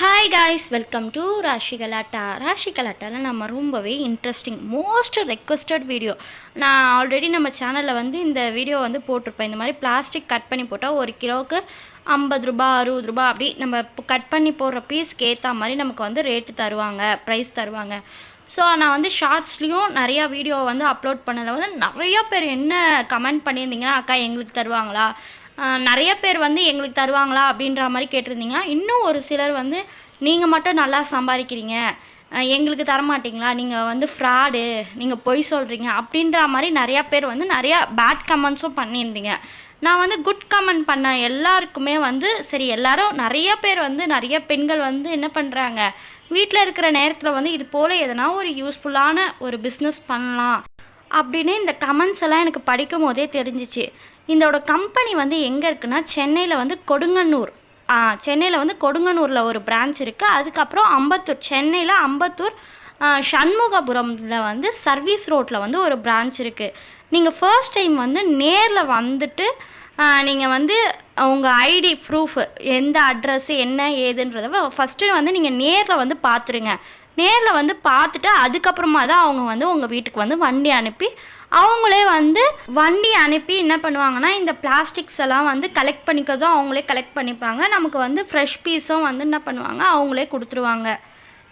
Hi guys welcome to Rashi Galatta Rashi கலாட்டாவில் நம்ம ரொம்பவே interesting most requested video நான் already நம்ம சேனலில் வந்து இந்த வீடியோ வந்து போட்டிருப்பேன். இந்த மாதிரி பிளாஸ்டிக் கட் பண்ணி போட்டால் ஒரு கிலோவுக்கு ஐம்பது ரூபா அறுபது ரூபா அப்படி நம்ம கட் பண்ணி போடுற பீஸ்க்கு ஏற்ற மாதிரி நமக்கு வந்து ரேட்டு தருவாங்க ப்ரைஸ் தருவாங்க. ஸோ நான் வந்து ஷார்ட்ஸ்லேயும் நிறையா வீடியோ வந்து அப்லோட் பண்ணதில் வந்து நிறையா பேர் என்ன கமெண்ட் பண்ணியிருந்தீங்கன்னா அக்கா எங்களுக்கு தருவாங்களா? நிறைய பேர் வந்து எங்களுக்கு தருவாங்களா அப்படின்ற மாதிரி கேட்டிருந்தீங்க. இன்னும் ஒரு சிலர் வந்து நீங்கள் மட்டும் நல்லா சம்பாதிக்கிறீங்க. எங்களுக்கு தரமாட்டிங்களா? நீங்கள் வந்து ஃப்ராடு நீங்கள் பொய் சொல்கிறீங்க அப்படின்ற மாதிரி நிறையா பேர் வந்து நிறையா பேட் கமெண்ட்ஸும் பண்ணியிருந்தீங்க. நான் வந்து குட் கமெண்ட் பண்ண எல்லாருக்குமே வந்து சரி எல்லாரும் நிறைய பேர் வந்து நிறைய பெண்கள் வந்து என்ன பண்ணுறாங்க வீட்டில் இருக்கிற நேரத்தில் வந்து இது போல் எதனா ஒரு யூஸ்ஃபுல்லான ஒரு பிஸ்னஸ் பண்ணலாம். அப்படின்னு இந்த கமெண்ட்ஸ் எல்லாம் எனக்கு படிக்கும் போதே தெரிஞ்சிச்சு. இதோட கம்பெனி வந்து எங்கே இருக்குன்னா சென்னையில் வந்து கொடுங்கன்னூர் சென்னையில் வந்து கொடுங்கனூரில் ஒரு பிரான்ச் இருக்குது அதுக்கப்புறம் அம்பத்தூர் சென்னையில் அம்பத்தூர் சண்முகபுரமில் வந்து சர்வீஸ் ரோட்டில் வந்து ஒரு பிரான்ச் இருக்குது நீங்கள் ஃபர்ஸ்ட் டைம் வந்து நேரில் வந்துட்டு நீங்கள் வந்து உங்கள் ஐடி ப்ரூஃப் எந்த அட்ரஸ் என்ன ஏதுன்றத ஃபஸ்ட்டு வந்து நீங்கள் நேரில் வந்து பார்த்துருங்க நேரில் வந்து பார்த்துட்டு அதுக்கப்புறமா தான் அவங்க வந்து உங்கள் வீட்டுக்கு வந்து வண்டி அனுப்பி அவங்களே வந்து வண்டி அனுப்பி என்ன பண்ணுவாங்கன்னா இந்த பிளாஸ்டிக்ஸ் எல்லாம் வந்து கலெக்ட் பண்ணிக்கிறதும் அவங்களே கலெக்ட் பண்ணிப்பாங்க. நமக்கு வந்து ஃப்ரெஷ் பீஸும் வந்து என்ன பண்ணுவாங்க அவங்களே கொடுத்துருவாங்க.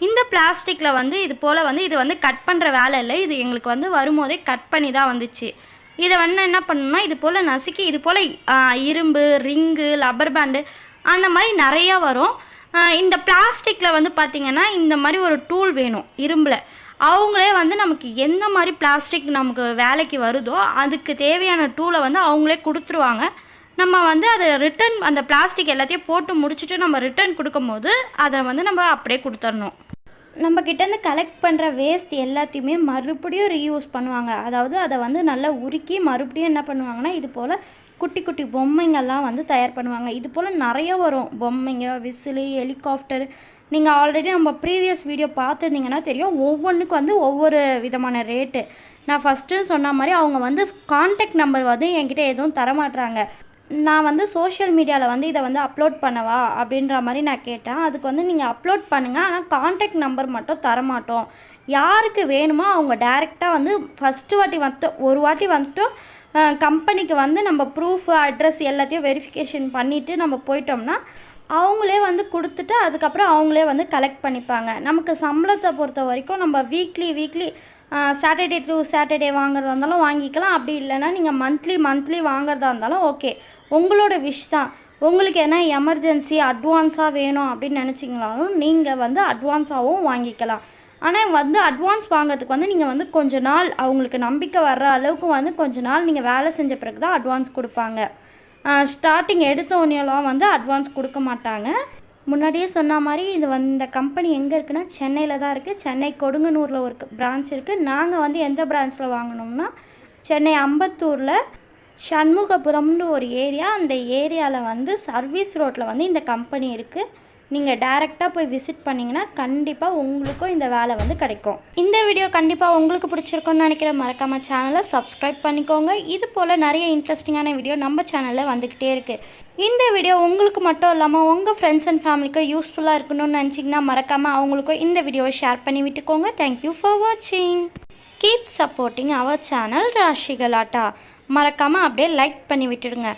இந்த பிளாஸ்டிக்கில் வந்து இது போல் வந்து இது வந்து கட் பண்ணுற வேலை இல்லை. இது எங்களுக்கு வந்து வரும்போதே கட் பண்ணி தான் வந்துச்சு. இதை வந்து என்ன பண்ணணும்னா இது போல் நசுக்கி இது போல் இரும்பு ரிங்கு லப்பர் பேண்டு அந்த மாதிரி நிறையா வரும். இந்த பிளாஸ்டிக்கில் வந்து பார்த்திங்கன்னா இந்த மாதிரி ஒரு டூல் வேணும் இரும்பில். அவங்களே வந்து நமக்கு எந்த மாதிரி பிளாஸ்டிக் நமக்கு வேலைக்கு வருதோ அதுக்கு தேவையான டூலை வந்து அவங்களே கொடுத்துருவாங்க. நம்ம வந்து அதை ரிட்டர்ன் அந்த பிளாஸ்டிக் எல்லாத்தையும் போட்டு முடிச்சுட்டு நம்ம ரிட்டர்ன் கொடுக்கும்போது அதை வந்து நம்ம அப்படியே கொடுத்துடணும் நம்ம கிட்டேருந்து கலெக்ட் பண்ணுற வேஸ்ட் எல்லாத்தையுமே மறுபடியும் ரீயூஸ் பண்ணுவாங்க. அதாவது அதை வந்து நல்லா உருக்கி மறுபடியும் என்ன பண்ணுவாங்கன்னா இது போல் குட்டி குட்டி பொம்மைங்கள்லாம் வந்து தயார் பண்ணுவாங்க. இது போல் நிறைய வரும். பொம்மைங்க விசிலு ஹெலிகாப்டர் நீங்கள் ஆல்ரெடி நம்ம ப்ரீவியஸ் வீடியோ பார்த்துருந்தீங்கன்னா தெரியும். ஒவ்வொன்றுக்கு வந்து ஒவ்வொரு விதமான ரேட்டு நான் ஃபஸ்ட்டு சொன்ன மாதிரி அவங்க வந்து காண்டாக்ட் நம்பர் வந்து என்கிட்ட எதுவும் தரமாட்டுறாங்க நான் வந்து சோஷியல் மீடியாவில் வந்து இதை வந்து அப்லோட் பண்ணவா அப்படின்ற மாதிரி நான் கேட்டேன். அதுக்கு வந்து நீங்கள் அப்லோட் பண்ணுங்கள் ஆனால் காண்டாக்ட் நம்பர் மட்டும் தரமாட்டோம். யாருக்கு வேணுமோ அவங்க டைரெக்டாக வந்து ஃபஸ்ட்டு வாட்டி வந்து ஒரு வாட்டி வந்துட்டும் கம்பெனிக்கு வந்து நம்ம ப்ரூஃப் அட்ரஸ் எல்லாத்தையும் வெரிஃபிகேஷன் பண்ணிவிட்டு நம்ம போயிட்டோம்னா அவங்களே வந்து கொடுத்துட்டு அதுக்கப்புறம் அவங்களே வந்து கலெக்ட் பண்ணிப்பாங்க. நமக்கு சம்பளத்தை பொறுத்த வரைக்கும் நம்ம weekly weekly Saturday to Saturday வாங்குறதா இருந்தாலும் வாங்கிக்கலாம். அப்படி இல்லைன்னா நீங்கள் மந்த்லி மந்த்லி வாங்குறதா இருந்தாலும் ஓகே உங்களோட விஷ் தான். உங்களுக்கு என்ன எமர்ஜென்சி அட்வான்ஸாக வேணும் அப்படின்னு நினச்சிங்களாலும் நீங்கள் வந்து அட்வான்ஸாகவும் வாங்கிக்கலாம். ஆனால் வந்து அட்வான்ஸ் வாங்குறதுக்கு வந்து நீங்கள் வந்து கொஞ்ச நாள் அவங்களுக்கு நம்பிக்கை வர்ற அளவுக்கு வந்து கொஞ்ச நாள் நீங்கள் வேலை செஞ்ச பிறகு தான் அட்வான்ஸ் கொடுப்பாங்க ஸ்டார்டிங் எடுத்த உடனேலாம் வந்து அட்வான்ஸ் கொடுக்க மாட்டாங்க. முன்னாடியே சொன்ன மாதிரி இது வந்து இந்த கம்பெனி எங்கே இருக்குன்னா சென்னையில் தான் இருக்குது சென்னை கொடுங்கனூரில் ஒரு பிரான்ச் இருக்குது நாங்கள் வந்து எந்த பிரான்ச்சில் வாங்கினோம்னா சென்னை அம்பத்தூரில் சண்முகபுரம்னு ஒரு ஏரியா அந்த ஏரியாவில் வந்து சர்வீஸ் ரோட்டில் வந்து இந்த கம்பெனி இருக்குது நீங்கள் டைரெக்டாக போய் விசிட் பண்ணிங்கன்னா கண்டிப்பாக உங்களுக்கும் இந்த வேலை வந்து கிடைக்கும். இந்த வீடியோ கண்டிப்பாக உங்களுக்கு பிடிச்சிருக்குன்னு நினைக்கிறேன். மறக்காமல் சேனலை சப்ஸ்கிரைப் பண்ணிக்கோங்க. இது போல் நிறைய இன்ட்ரெஸ்டிங்கான வீடியோ நம்ம சேனலில் வந்துக்கிட்டே இருக்குது இந்த வீடியோ உங்களுக்கு மட்டும் இல்லாமல் உங்கள் ஃப்ரெண்ட்ஸ் அண்ட் ஃபேமிலிக்கும் யூஸ்ஃபுல்லாக இருக்கணும்னு நினச்சிங்கன்னா மறக்காமல் அவங்களுக்கும் இந்த வீடியோவை ஷேர் பண்ணி விட்டுக்கோங்க. தேங்க்யூ ஃபார் வாட்சிங் keep supporting our channel Rashi Galatta மறக்காமல் அப்படியே லைக் பண்ணி விட்டுடுங்க.